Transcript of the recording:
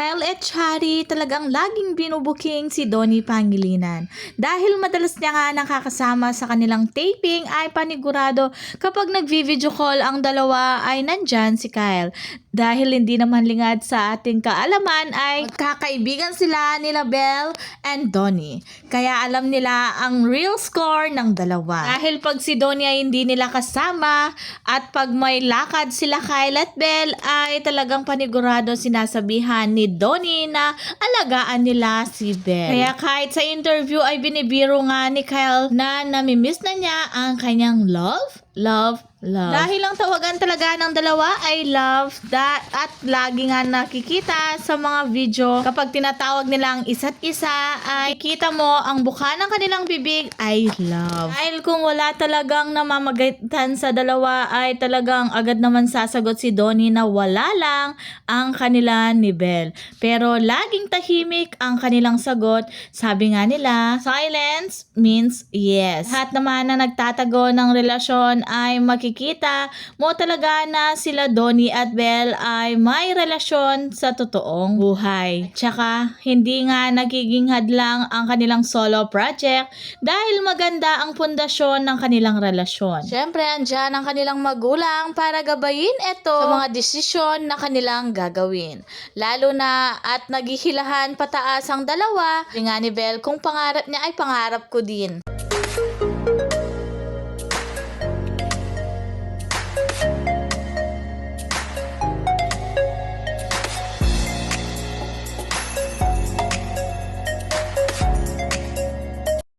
at Chari talagang laging binubuking si Donnie Pangilinan. Dahil madalas niya nga nakakasama sa kanilang taping ay panigurado kapag nag-video call ang dalawa ay nandyan si Kyle. Dahil hindi naman lingad sa ating kaalaman ay magkakaibigan sila nila Belle and Donnie. Kaya alam nila ang real score ng dalawa. Dahil pag si Donnie ay hindi nila kasama at pag may lakad sila Kyle at Belle ay talagang panigurado sinasabihan ni Donnie na alagaan nila si Belle. Kaya kahit sa interview ay binibiro nga ni Kyle na namimiss na niya ang kanyang love, love, love. Dahil ang tawagan talaga ng dalawa ay love that at lagi nga nakikita sa mga video kapag tinatawag nila ang isa't isa ay kita mo ang buka ng kanilang bibig ay love. Dahil kung wala talagang namamagitan sa dalawa ay talagang agad naman sasagot si Donnie na wala lang ang kanila ni Belle. Pero laging tahimik ang kanilang sagot. Sabi nga nila, silence means yes. Lahat naman na nagtatago ng relasyon ay makikita mo talaga na sila Donnie at Belle ay may relasyon sa totoong buhay. Tsaka hindi nga nagiging hadlang ang kanilang solo project dahil maganda ang pundasyon ng kanilang relasyon. Siyempre, andyan ang kanilang magulang para gabayin ito sa mga desisyon na kanilang gagawin. Lalo na at naghihilahan pataas ang dalawa. Nga ni Belle, kung pangarap niya ay pangarap ko din.